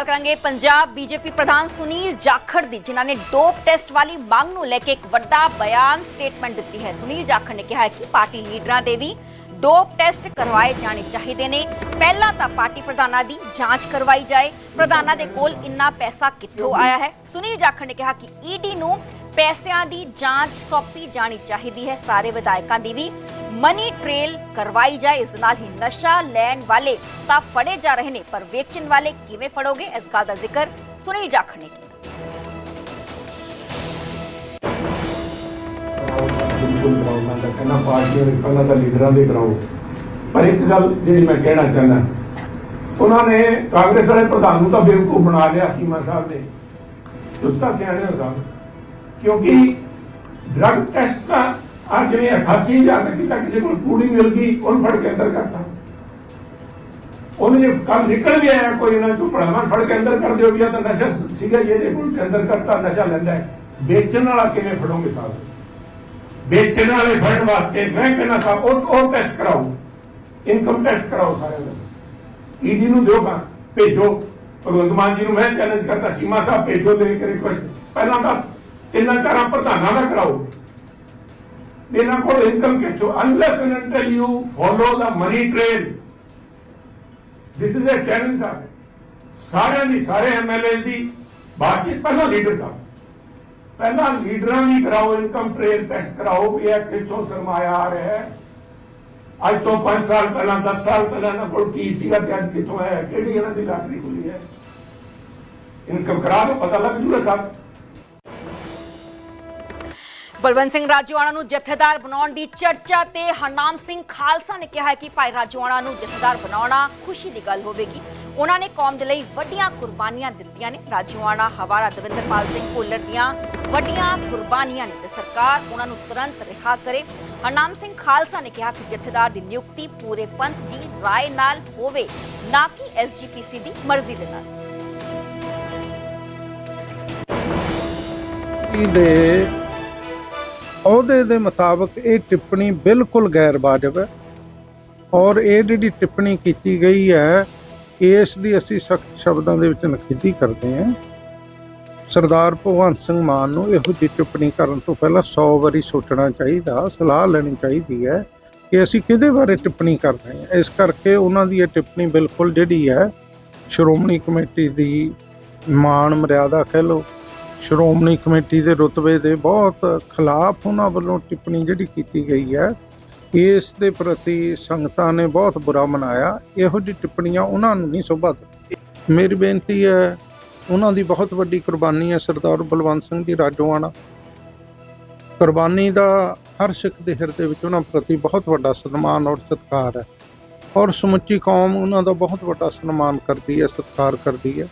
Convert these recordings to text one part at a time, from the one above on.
ਗੱਲ ਕਰਾਂਗੇ ਪੰਜਾਬ ਬੀਜੇਪੀ ਪ੍ਰਧਾਨ ਸੁਨੀਲ ਜਾਖੜ ਦੀ, ਜਿਨ੍ਹਾਂ ਨੇ ਡੋਪ ਟੈਸਟ ਵਾਲੀ ਮੰਗ ਨੂੰ ਲੈ ਕੇ ਇੱਕ ਵੱਡਾ ਬਿਆਨ ਸਟੇਟਮੈਂਟ ਦਿੱਤੀ ਹੈ। ਸੁਨੀਲ ਜਾਖੜ ਨੇ ਕਿਹਾ ਹੈ ਕਿ ਪਾਰਟੀ ਲੀਡਰਾਂ ਦੇ ਵੀ ਡੋਪ ਟੈਸਟ ਕਰਵਾਏ ਜਾਣੇ ਚਾਹੀਦੇ ਨੇ। ਪਹਿਲਾਂ ਤਾਂ ਪਾਰਟੀ ਪ੍ਰਧਾਨਾਂ ਦੀ ਜਾਂਚ ਕਰਵਾਈ ਜਾਏ। ਪ੍ਰਧਾਨਾਂ ਦੇ ਕੋਲ ਇੰਨਾ ਪੈਸਾ ਕਿੱਥੋਂ ਆਇਆ ਹੈ? ਸੁਨੀਲ ਜਾਖੜ ਨੇ ਕਿਹਾ ਕਿ ਈਡੀ ਨੂੰ ਪੈਸਿਆਂ ਦੀ ਜਾਂਚ ਸੌਂਪੀ ਜਾਣੀ ਚਾਹੀਦੀ ਹੈ। ਸਾਰੇ ਵਿਧਾਇਕਾਂ ਦੀ ਵੀ ਮਨੀ ਟ੍ਰੇਲ ਕਰਵਾਈ ਜਾਏ ਇਸ ਨਾਲ ਹੀ ਨਸ਼ਾ ਲੈਣ ਵਾਲੇ ਤਾਂ ਫੜੇ ਜਾ ਰਹੇ ਨੇ ਪਰ ਵੇਚਣ ਵਾਲੇ ਕਿਵੇਂ ਫੜੋਗੇ ਇਸ ਗੱਲ ਦਾ ਜ਼ਿਕਰ ਸੁਨੀਲ ਜਾਖੜ ਨੇ ਕੀਤਾ ਬਿਲਕੁਲ ਕਰਾਓ ਮੈਂ ਤਾਂ ਕਹਿੰਦਾ ਪਾਰਟੀਆਂ ਦੇ ਪਹਿਲਾਂ ਤਾਂ ਲੀਡਰਾਂ ਦੇ ਕਰਾਓ ਪਰ ਇੱਕ ਗੱਲ ਜਿਹੜੀ ਮੈਂ ਕਹਿਣਾ ਚਾਹੁੰਦਾ ਉਹਨਾਂ ਨੇ ਕਾਂਗਰਸ ਵਾਲੇ ਪ੍ਰਧਾਨ ਨੂੰ ਤਾਂ ਬੇਵਕੂਫ ਬਣਾ ਲਿਆ ਸੀਮਾ ਸਾਹਿਬ ਨੇ ਤੁਸੀਂ ਤਾਂ ਸਿਆਣੇ ਹੋ ਸਾਹਿਬ ਕਿਉਂਕਿ ਡਰਗ ਟੈਸਟ ਦਾ ਆ ਜਿਵੇਂ 88000 ਦਾ ਕੀਤਾ ਕਿਸੇ ਕੋਲ ਕੂੜੀ ਮਿਲ ਗਈ ਫੜ ਕੇ ਅੰਦਰ ਕਰਤਾ। ਉਹਨੇ ਜੇ ਕੰਮ ਨਿਕਲ ਵੀ ਆਇਆ, ਕੋਈ ਨਾ ਚੋਂ ਪੜਾਵਾਂ ਫੜ ਕੇ ਅੰਦਰ ਕਰ ਦਿਓ ਵੀ ਤਾਂ ਨਸ਼ਾ ਸੀਗਾ ਇਹਦੇ ਕੋਲ ਅੰਦਰ ਕਰਤਾ, ਨਸ਼ਾ ਲੈਂਦਾ ਹੈ। ਵੇਚਣ ਵਾਲਾ ਕਿਵੇਂ ਫੜੋਗੇ ਸਾਹਿਬ? ਵੇਚਣ ਵਾਲੇ ਫੜਨ ਵਾਸਤੇ ਮੈਂ ਕਹਿੰਦਾ ਸਾਹਿਬ, ਉਹ ਉਹ ਟੈਸਟ ਕਰਾਓ। ਇਨਕਮ ਟੈਸਟ ਕਰਾਓ ਸਾਰਿਆਂ ਦਾ। ਈਡੀ ਨੂੰ ਦਿਓ ਭੇਜੋ। ਭਗਵੰਤ ਮਾਨ ਜੀ ਨੂੰ ਮੈਂ ਚੈਲੰਜ ਕਰਦਾ ਚੀਮਾ ਸਾਹਿਬ ਭੇਜੋ, ਮੇਰੇ ਕੇ ਰਿਕੁਐਸਟ ਪਹਿਲਾਂ ਤਾਂ ਇਹਨਾਂ ਚਾਰਾਂ ਪ੍ਰਧਾਨਾਂ ਦਾ ਕਰਾਓ। ਇਹਨਾਂ ਕੋਲ ਇਨਕਮ ਕਿੱਥੋਂ unless and until you follow the money trail this is a challenge ਸਾਹਿਬ ਸਾਰਿਆਂ ਦੀ, ਸਾਰੇ ਐਮਐਲਏ ਦੀ ਬਾਤਚੀਤ ਪਹਿਲਾਂ ਲੀਡਰ ਸਾਹਿਬ। ਪਹਿਲਾਂ ਲੀਡਰਾਂ ਦੀ ਕਰਾਓ ਇਨਕਮ ਟ੍ਰੇਲ ਟੈਸਟ ਕਰਾਓ ਵੀ ਇਹ ਕਿੱਥੋਂ ਸਰਮਾਇਆ ਆ ਰਿਹਾ ਹੈ। ਅੱਜ ਤੋਂ 5 ਸਾਲ ਪਹਿਲਾਂ 10 ਸਾਲ ਪਹਿਲਾਂ ਇਹਨਾਂ ਕੋਲ ਕੀ ਸੀਗਾ ਤੇ ਅੱਜ ਕਿੱਥੋਂ ਆਇਆ ਕਿਹੜੀ ਇਹਨਾਂ ਦੀ ਲਾਟਰੀ ਖੁੱਲੀ ਹੈ? ਇਨਕਮ ਕਰਾ ਦੋ ਪਤਾ ਲੱਗ ਜੂਗਾ ਸਾਹਿਬ ਬਲਵੰਤ ਸਿੰਘ ਰਾਜੂਆਣਾ ਨੂੰ ਜਥੇਦਾਰ ਬਣਾਉਣ ਦੀ ਚਰਚਾ ਤੇ ਹਰਨਾਮ ਸਿੰਘ ਖਾਲਸਾ ਨੇ ਕਿਹਾ ਕਿ ਭਾਈ ਰਾਜੂਆਣਾ ਨੂੰ ਜਥੇਦਾਰ ਬਣਾਉਣਾ ਖੁਸ਼ੀ ਦੀ ਗੱਲ ਹੋਵੇਗੀ। ਉਹਨਾਂ ਨੇ ਕੌਮ ਦੇ ਲਈ ਵੱਡੀਆਂ ਕੁਰਬਾਨੀਆਂ ਦਿੱਤੀਆਂ ਨੇ। ਰਾਜੂਆਣਾ ਹਵਾਰਾ ਦਵਿੰਦਰਪਾਲ ਸਿੰਘ ਭੁੱਲਰ ਦੀਆਂ ਵੱਡੀਆਂ ਕੁਰਬਾਨੀਆਂ ਨੇ ਤੇ ਸਰਕਾਰ ਉਹਨਾਂ ਨੂੰ ਤੁਰੰਤ ਰਿਹਾ ਕਰੇ। ਹਰਨਾਮ ਸਿੰਘ ਖਾਲਸਾ ਨੇ ਕਿਹਾ ਕਿ ਜਥੇਦਾਰ ਦੀ ਨਿਯੁਕਤੀ ਪੂਰੇ ਪੰਥ ਦੀ ਰਾਏ ਨਾਲ ਹੋਵੇ, ਨਾ ਕਿ ਐਸਜੀਪੀਸੀ ਦੀ ਮਰਜ਼ੀ ਦੇ ਨਾਲ। ਦੇ ਅਹੁਦੇ ਦੇ ਮੁਤਾਬਕ ਇਹ ਟਿੱਪਣੀ ਬਿਲਕੁਲ ਗੈਰ ਵਾਜਬ ਹੈ ਔਰ ਇਹ ਜਿਹੜੀ ਟਿੱਪਣੀ ਕੀਤੀ ਗਈ ਹੈ, ਇਸ ਦੀ ਅਸੀਂ ਸਖਤ ਸ਼ਬਦਾਂ ਦੇ ਵਿੱਚ ਨਖੇਦੀ ਕਰਦੇ ਹਾਂ। ਸਰਦਾਰ ਭਗਵੰਤ ਸਿੰਘ ਮਾਨ ਨੂੰ ਇਹੋ ਜਿਹੀ ਟਿੱਪਣੀ ਕਰਨ ਤੋਂ ਪਹਿਲਾਂ 100 ਵਾਰੀ ਸੋਚਣਾ ਚਾਹੀਦਾ, ਸਲਾਹ ਲੈਣੀ ਚਾਹੀਦੀ ਹੈ ਕਿ ਅਸੀਂ ਕਿਹਦੇ ਬਾਰੇ ਟਿੱਪਣੀ ਕਰ ਰਹੇ ਹਾਂ। ਇਸ ਕਰਕੇ ਉਹਨਾਂ ਦੀ ਇਹ ਟਿੱਪਣੀ ਬਿਲਕੁਲ ਜਿਹੜੀ ਹੈ, ਸ਼੍ਰੋਮਣੀ ਕਮੇਟੀ ਦੀ ਮਾਣ ਮਰਿਆਦਾ ਕਹਿ ਲਓ ਸ਼੍ਰੋਮਣੀ ਕਮੇਟੀ ਦੇ ਰੁਤਬੇ ਦੇ ਬਹੁਤ ਖਿਲਾਫ ਉਹਨਾਂ ਵੱਲੋਂ ਟਿੱਪਣੀ ਜਿਹੜੀ ਕੀਤੀ ਗਈ ਹੈ, ਇਸ ਦੇ ਪ੍ਰਤੀ ਸੰਗਤਾਂ ਨੇ ਬਹੁਤ ਬੁਰਾ ਮਨਾਇਆ। ਇਹੋ ਜਿਹੀ ਟਿੱਪਣੀਆਂ ਉਹਨਾਂ ਨੂੰ ਨਹੀਂ ਸ਼ੋਭਾ ਦਿੰਦੀ ਮੇਰੀ ਬੇਨਤੀ ਹੈ, ਉਹਨਾਂ ਦੀ ਬਹੁਤ ਵੱਡੀ ਕੁਰਬਾਨੀ ਹੈ ਸਰਦਾਰ ਬਲਵੰਤ ਸਿੰਘ ਜੀ ਰਾਜੋਆਣਾ। ਕੁਰਬਾਨੀ ਦਾ ਹਰ ਸਿੱਖ ਦੇ ਹਿਰਦੇ ਵਿੱਚ ਉਹਨਾਂ ਪ੍ਰਤੀ ਬਹੁਤ ਵੱਡਾ ਸਨਮਾਨ ਔਰ ਸਤਿਕਾਰ ਹੈ। ਔਰ ਸਮੁੱਚੀ ਕੌਮ ਉਹਨਾਂ ਦਾ ਬਹੁਤ ਵੱਡਾ ਸਨਮਾਨ ਕਰਦੀ ਹੈ, ਸਤਿਕਾਰ ਕਰਦੀ ਹੈ।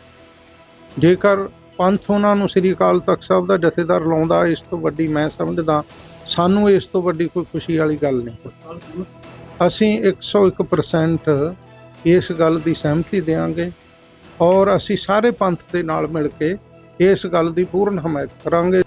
ਜੇਕਰ ਪੰਥ ਉਹਨਾਂ ਨੂੰ ਸ੍ਰੀ ਅਕਾਲ ਤਖਤ ਸਾਹਿਬ ਦਾ ਜਥੇਦਾਰ ਲਾਉਂਦਾ, ਇਸ ਤੋਂ ਵੱਡੀ ਮੈਂ ਸਮਝਦਾ, ਸਾਨੂੰ ਇਸ ਤੋਂ ਵੱਡੀ ਕੋਈ ਖੁਸ਼ੀ ਵਾਲੀ ਗੱਲ ਨਹੀਂ। ਅਸੀਂ 101% ਇਸ ਗੱਲ ਦੀ ਸਹਿਮਤੀ ਦੇਵਾਂਗੇ ਔਰ ਅਸੀਂ ਸਾਰੇ ਪੰਥ ਦੇ ਨਾਲ ਮਿਲ ਕੇ ਇਸ ਗੱਲ ਦੀ ਪੂਰਨ ਹਮਾਇਤ ਕਰਾਂਗੇ।